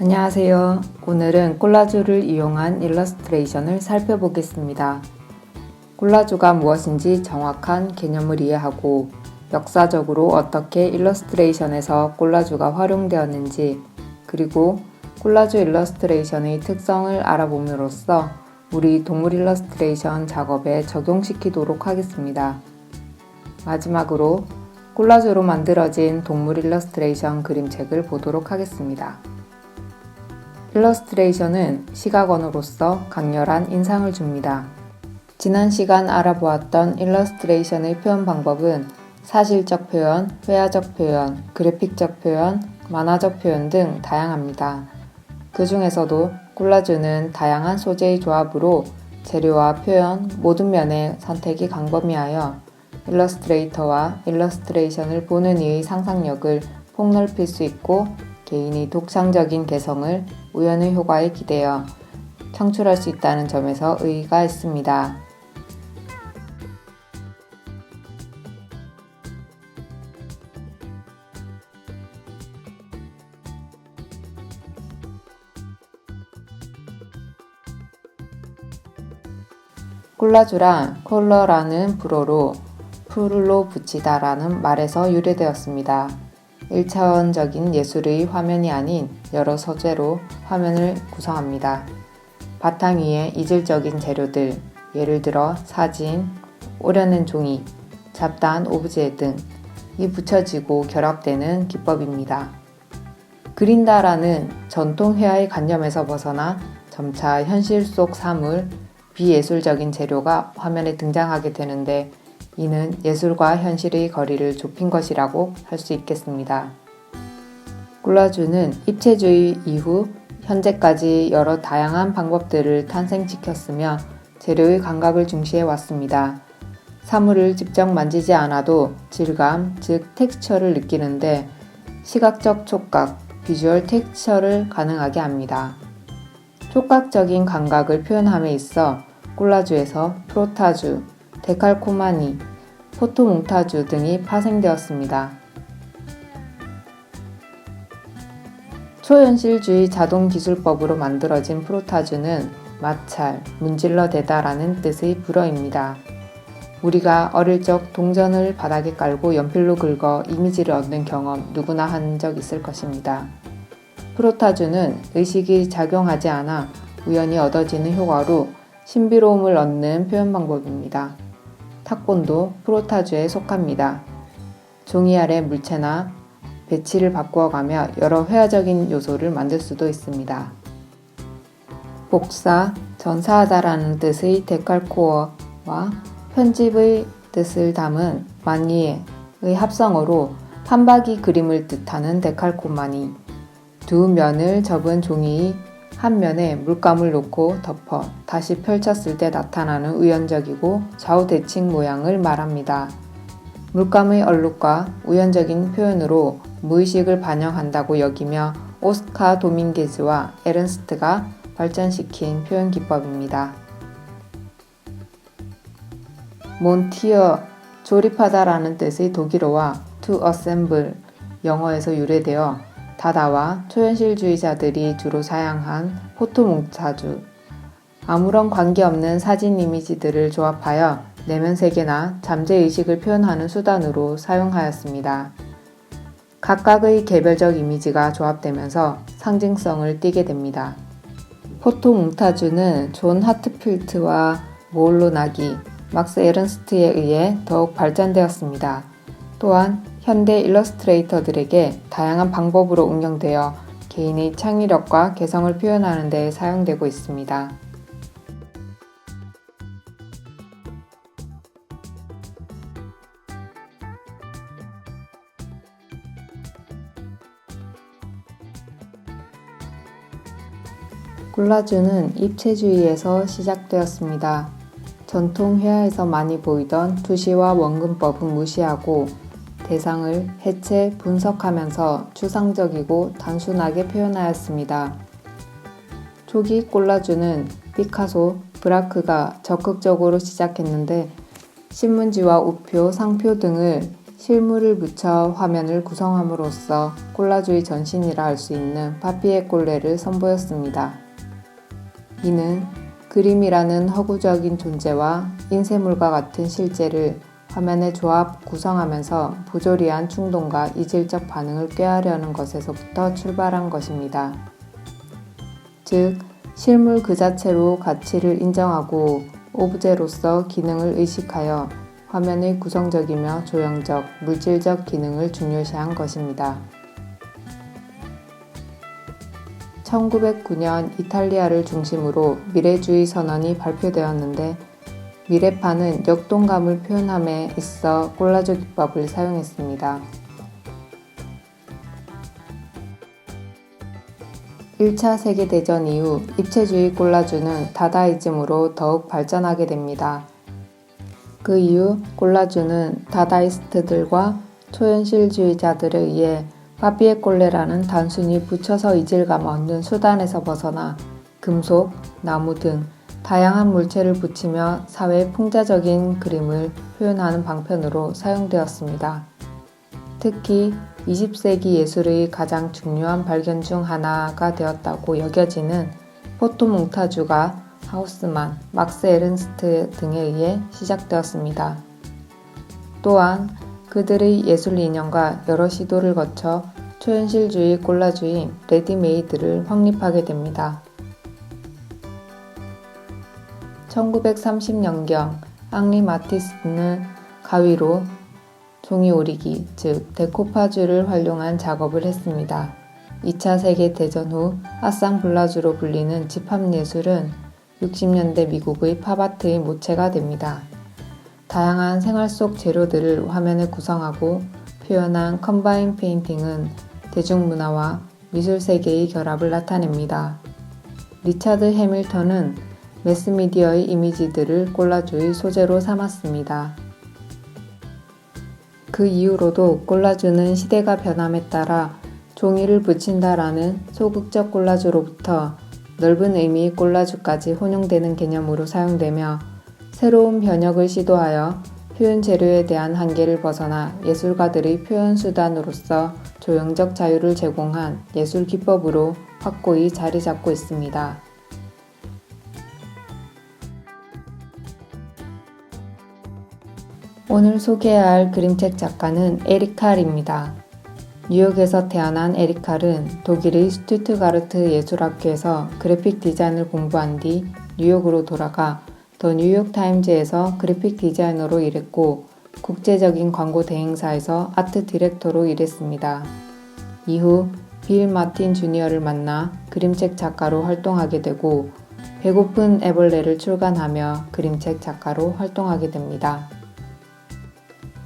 안녕하세요. 오늘은 콜라주를 이용한 일러스트레이션을 살펴보겠습니다. 콜라주가 무엇인지 정확한 개념을 이해하고 역사적으로 어떻게 일러스트레이션에서 콜라주가 활용되었는지 그리고 콜라주 일러스트레이션의 특성을 알아봄으로써 우리 동물 일러스트레이션 작업에 적용시키도록 하겠습니다. 마지막으로 콜라주로 만들어진 동물 일러스트레이션 그림책을 보도록 하겠습니다. 일러스트레이션은 시각언어로서 강렬한 인상을 줍니다. 지난 시간 알아보았던 일러스트레이션의 표현 방법은 사실적 표현, 회화적 표현, 그래픽적 표현, 만화적 표현 등 다양합니다. 그 중에서도 콜라주는 다양한 소재의 조합으로 재료와 표현 모든 면의 선택이 광범위하여 일러스트레이터와 일러스트레이션을 보는 이의 상상력을 폭넓힐 수 있고 개인의 독창적인 개성을 우연의 효과에 기대어 창출할 수 있다는 점에서 의의가 있습니다. 콜라주란 콜러라는 불어로 풀로 붙이다라는 말에서 유래되었습니다. 1차원적인 예술의 화면이 아닌 여러 소재로 화면을 구성합니다. 바탕 위에 이질적인 재료들, 예를 들어 사진, 오려낸 종이, 잡다한 오브제 등이 붙여지고 결합되는 기법입니다. 그린다라는 전통 회화의 관념에서 벗어나 점차 현실 속 사물, 비예술적인 재료가 화면에 등장하게 되는데 이는 예술과 현실의 거리를 좁힌 것이라고 할 수 있겠습니다. 콜라주는 입체주의 이후 현재까지 여러 다양한 방법들을 탄생시켰으며 재료의 감각을 중시해 왔습니다. 사물을 직접 만지지 않아도 질감, 즉 텍스처를 느끼는데 시각적 촉각, 비주얼 텍스처를 가능하게 합니다. 촉각적인 감각을 표현함에 있어 콜라주에서 프로타주, 데칼코마니, 포토몽타주 등이 파생되었습니다. 초현실주의 자동기술법으로 만들어진 프로타주는 마찰, 문질러 대다라는 뜻의 불어입니다. 우리가 어릴 적 동전을 바닥에 깔고 연필로 긁어 이미지를 얻는 경험 누구나 한 적 있을 것입니다. 프로타주는 의식이 작용하지 않아 우연히 얻어지는 효과로 신비로움을 얻는 표현 방법입니다. 탁본도 프로타주에 속합니다. 종이 아래 물체나 배치를 바꾸어가며 여러 회화적인 요소를 만들 수도 있습니다. 복사, 전사하다라는 뜻의 데칼코어와 편집의 뜻을 담은 마니에의 합성어로 판박이 그림을 뜻하는 데칼코마니 두 면을 접은 종이의 한 면에 물감을 놓고 덮어 다시 펼쳤을 때 나타나는 우연적이고 좌우 대칭 모양을 말합니다. 물감의 얼룩과 우연적인 표현으로 무의식을 반영한다고 여기며 오스카 도밍게즈와 에른스트가 발전시킨 표현 기법입니다. 몬티어 조립하다라는 뜻의 독일어와 to assemble 영어에서 유래되어 다다와 초현실주의자들이 주로 사용한 포토몽타주 아무런 관계없는 사진 이미지들을 조합하여 내면 세계나 잠재의식을 표현하는 수단으로 사용하였습니다. 각각의 개별적 이미지가 조합되면서 상징성을 띠게 됩니다. 포토몽타주는 존 하트필트와 모올로 나기, 막스 에른스트에 의해 더욱 발전되었습니다. 또한 현대 일러스트레이터들에게 다양한 방법으로 응용되어 개인의 창의력과 개성을 표현하는 데 사용되고 있습니다. 콜라주는 입체주의에서 시작되었습니다. 전통 회화에서 많이 보이던 투시와 원근법은 무시하고 대상을 해체, 분석하면서 추상적이고 단순하게 표현하였습니다. 초기 콜라주는 피카소, 브라크가 적극적으로 시작했는데 신문지와 우표, 상표 등을 실물을 묻혀 화면을 구성함으로써 콜라주의 전신이라 할 수 있는 파피의 꼴레를 선보였습니다. 이는 그림이라는 허구적인 존재와 인쇄물과 같은 실제를 화면에 조합 구성하면서 부조리한 충동과 이질적 반응을 꾀하려는 것에서부터 출발한 것입니다. 즉, 실물 그 자체로 가치를 인정하고 오브제로서 기능을 의식하여 화면의 구성적이며 조형적, 물질적 기능을 중요시한 것입니다. 1909년 이탈리아를 중심으로 미래주의 선언이 발표되었는데 미래파는 역동감을 표현함에 있어 콜라주 기법을 사용했습니다. 1차 세계대전 이후 입체주의 콜라주는 다다이즘으로 더욱 발전하게 됩니다. 그 이후 콜라주는 다다이스트들과 초현실주의자들에 의해 파피에 콜레라는 단순히 붙여서 이질감 얻는 수단에서 벗어나 금속, 나무 등 다양한 물체를 붙이며 사회의 풍자적인 그림을 표현하는 방편으로 사용되었습니다. 특히 20세기 예술의 가장 중요한 발견 중 하나가 되었다고 여겨지는 포토몽타주가 하우스만, 막스 에른스트 등에 의해 시작되었습니다. 또한 그들의 예술 이념과 여러 시도를 거쳐 초현실주의 콜라주의 레디메이드를 확립하게 됩니다. 1930년경 앙리 마티스는 가위로 종이 오리기, 즉 데코파주를 활용한 작업을 했습니다. 2차 세계 대전 후 아상블라주로 불리는 집합예술은 60년대 미국의 팝아트의 모체가 됩니다. 다양한 생활 속 재료들을 화면에 구성하고 표현한 컴바인 페인팅은 대중문화와 미술 세계의 결합을 나타냅니다. 리차드 해밀턴은 매스미디어의 이미지들을 콜라주의 소재로 삼았습니다. 그 이후로도 콜라주는 시대가 변함에 따라 종이를 붙인다라는 소극적 콜라주로부터 넓은 의미의 콜라주까지 혼용되는 개념으로 사용되며 새로운 변혁을 시도하여 표현 재료에 대한 한계를 벗어나 예술가들의 표현 수단으로서 조형적 자유를 제공한 예술 기법으로 확고히 자리 잡고 있습니다. 오늘 소개할 그림책 작가는 에리칼입니다. 뉴욕에서 태어난 에리칼은 독일의 슈투트가르트 예술학교에서 그래픽 디자인을 공부한 뒤 뉴욕으로 돌아가 더 뉴욕 타임즈에서 그래픽 디자이너로 일했고 국제적인 광고 대행사에서 아트 디렉터로 일했습니다. 이후 빌 마틴 주니어를 만나 그림책 작가로 활동하게 되고 배고픈 애벌레를 출간하며 그림책 작가로 활동하게 됩니다.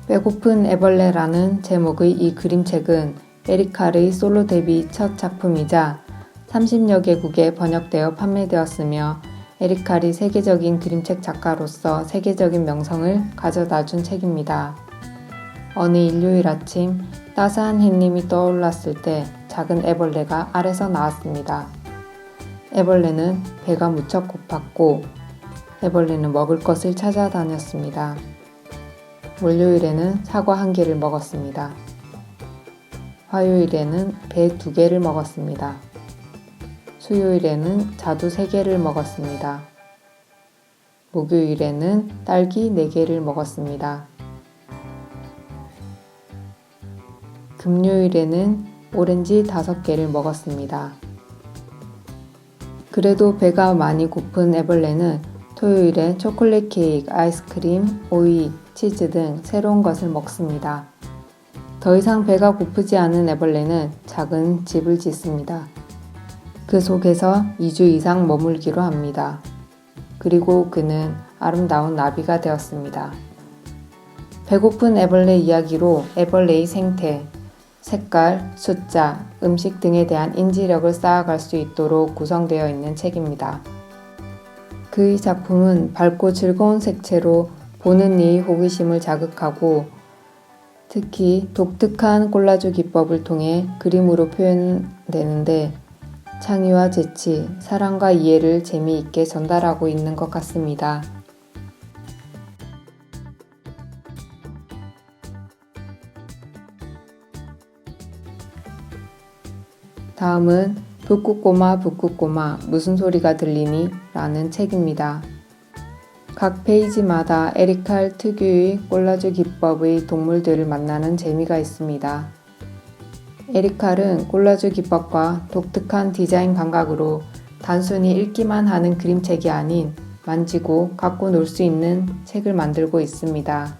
배고픈 애벌레라는 제목의 이 그림책은 에리카의 솔로 데뷔 첫 작품이자 30여 개국에 번역되어 판매되었으며 에리칼이 세계적인 그림책 작가로서 세계적인 명성을 가져다 준 책입니다. 어느 일요일 아침 따스한 햇님이 떠올랐을 때 작은 애벌레가 알에서 나왔습니다. 애벌레는 배가 무척 고팠고 애벌레는 먹을 것을 찾아다녔습니다. 월요일에는 사과 한 개를 먹었습니다. 화요일에는 배 두 개를 먹었습니다. 수요일에는 자두 세 개를 먹었습니다. 목요일에는 딸기 네 개를 먹었습니다. 금요일에는 오렌지 다섯 개를 먹었습니다. 그래도 배가 많이 고픈 애벌레는 토요일에 초콜릿 케이크, 아이스크림, 오이, 치즈 등 새로운 것을 먹습니다. 더 이상 배가 고프지 않은 애벌레는 작은 집을 짓습니다. 그 속에서 2주 이상 머물기로 합니다. 그리고 그는 아름다운 나비가 되었습니다. 배고픈 애벌레 이야기로 애벌레의 생태, 색깔, 숫자, 음식 등에 대한 인지력을 쌓아갈 수 있도록 구성되어 있는 책입니다. 그의 작품은 밝고 즐거운 색채로 보는 이의 호기심을 자극하고 특히 독특한 콜라주 기법을 통해 그림으로 표현되는데 창의와 재치, 사랑과 이해를 재미있게 전달하고 있는 것 같습니다. 다음은 북극고마 북극고마 무슨 소리가 들리니? 라는 책입니다. 각 페이지마다 에리칼 특유의 꼴라주 기법의 동물들을 만나는 재미가 있습니다. 에리칼은 꼴라주 기법과 독특한 디자인 감각으로 단순히 읽기만 하는 그림책이 아닌 만지고 갖고 놀 수 있는 책을 만들고 있습니다.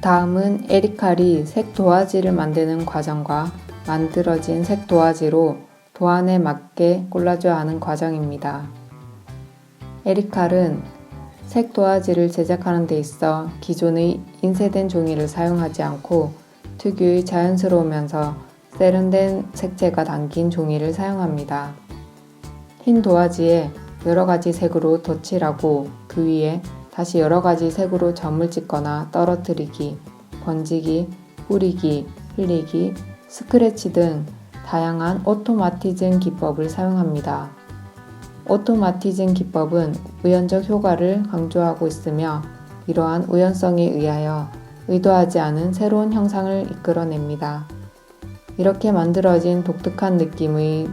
다음은 에리칼이 색 도화지를 만드는 과정과 만들어진 색 도화지로 도안에 맞게 꼴라줘야 하는 과정입니다. 에리칼은 색 도화지를 제작하는 데 있어 기존의 인쇄된 종이를 사용하지 않고 특유의 자연스러우면서 세련된 색채가 담긴 종이를 사용합니다. 흰 도화지에 여러 가지 색으로 덧칠하고 그 위에 다시 여러 가지 색으로 점을 찍거나 떨어뜨리기, 번지기, 뿌리기, 흘리기, 스크래치 등 다양한 오토마티즘 기법을 사용합니다. 오토마티즘 기법은 우연적 효과를 강조하고 있으며 이러한 우연성에 의하여 의도하지 않은 새로운 형상을 이끌어냅니다. 이렇게 만들어진 독특한 느낌의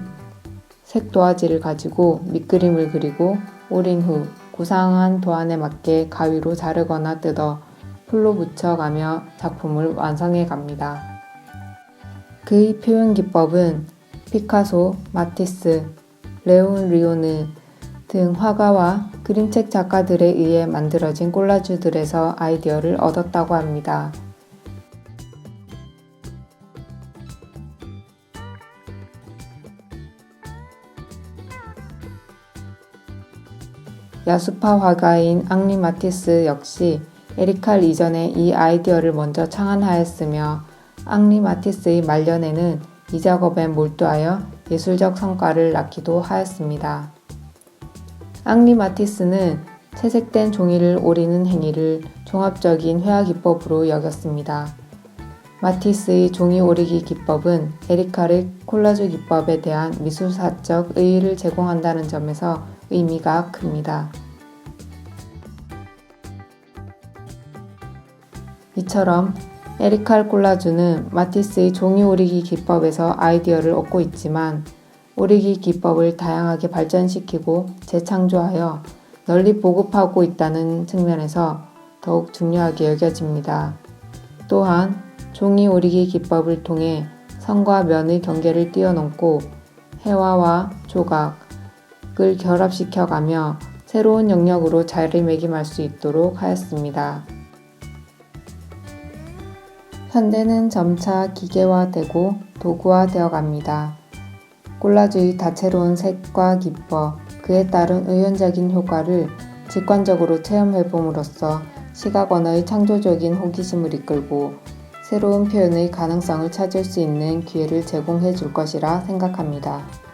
색 도화지를 가지고 밑그림을 그리고 오린 후 구상한 도안에 맞게 가위로 자르거나 뜯어 풀로 붙여가며 작품을 완성해 갑니다. 그의 표현 기법은 피카소, 마티스, 레온 리오느 등 화가와 그림책 작가들에 의해 만들어진 콜라주들에서 아이디어를 얻었다고 합니다. 야수파 화가인 앙리 마티스 역시 에리칼 이전에 이 아이디어를 먼저 창안하였으며 앙리 마티스의 말년에는 이 작업에 몰두하여 예술적 성과를 낳기도 하였습니다. 앙리 마티스는 채색된 종이를 오리는 행위를 종합적인 회화 기법으로 여겼습니다. 마티스의 종이 오리기 기법은 에리카르 콜라주 기법에 대한 미술사적 의의를 제공한다는 점에서 의미가 큽니다. 이처럼 에리칼 콜라주는 마티스의 종이 오리기 기법에서 아이디어를 얻고 있지만 오리기 기법을 다양하게 발전시키고 재창조하여 널리 보급하고 있다는 측면에서 더욱 중요하게 여겨집니다. 또한 종이 오리기 기법을 통해 선과 면의 경계를 뛰어넘고 해화와 조각 을 결합시켜가며 새로운 영역으로 자리매김할 수 있도록 하였습니다. 현대는 점차 기계화되고 도구화되어 갑니다. 콜라주의 다채로운 색과 기법, 그에 따른 의연적인 효과를 직관적으로 체험해봄으로써 시각 언어의 창조적인 호기심을 이끌고 새로운 표현의 가능성을 찾을 수 있는 기회를 제공해 줄 것이라 생각합니다.